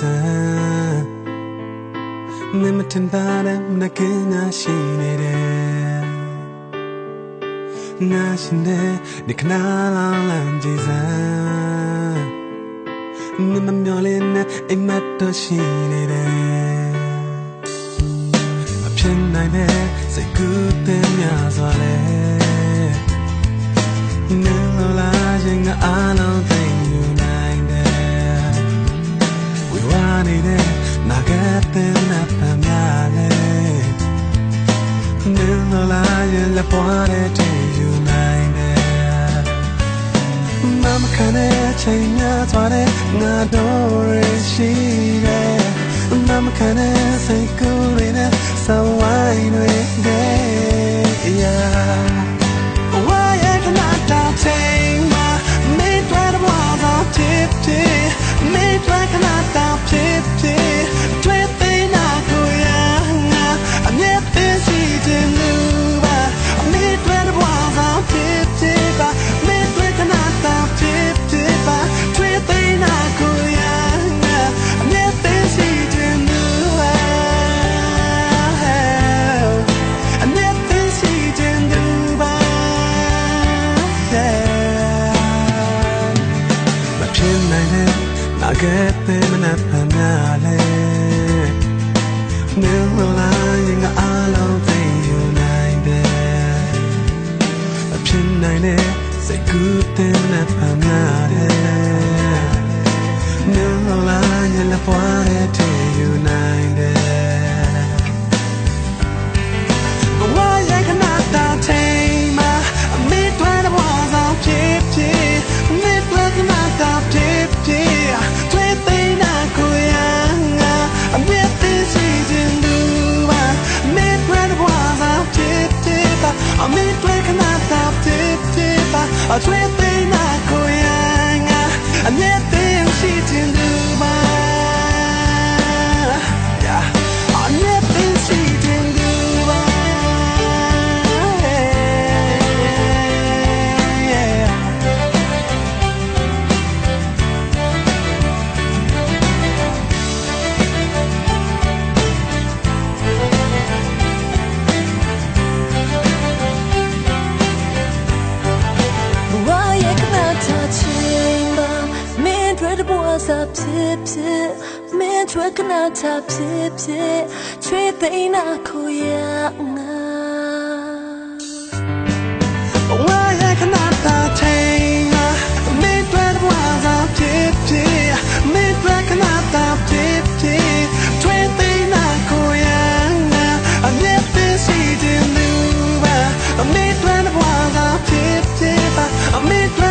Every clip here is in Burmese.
စမ်းမင်းမတင်တာတဲ့မနကင်းငါရှိနေတယ်ငါရှင်တဲ့ဒီခဏလောင်းလမ်းကြည်စမ်းမင်းမမျောလင်းနဲ့အိမ်မက်တော့ရှိနေတယ် နင်းလိုလာရင်လက်ပွားတဲ့တည်ယူနိုင်တယ်မမခနဲ့ချိန်များသွားတဲ့ငါတို့ရရှိတယ်မမခနဲ့စိတ်ကူးရတဲ့ဆဝိုင်းတွေ yeah Why I cannot take my made right was on tip tip made right cannot down နာကဲတဲ့မနက်ဖန်များလဲနေဝလာရင်ငါအားလုံးသိယူနိုင်တယ်မဖြစ်နိုင်တဲ့စိတ်ကူးတဲ့မနက်ဖန်များလဲနေဝလာရင်လက်ပွားတဲ့ထည့်ယူနိုင် a twin တို့တဲ့ဘဝစားဖြစ်ဖြစ်မင်းတို့ခဏထားဖြစ်ဖြစ်ချွေးသိမ်းနာကိုရငါ Why I cannot take me dread was a tip tip me dread cannot tip tip twenty na koyanga I'm yet this season move me dread was a tip tip me dread cannot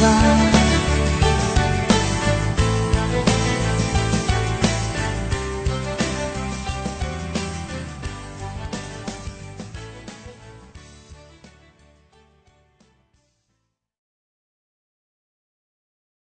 yeah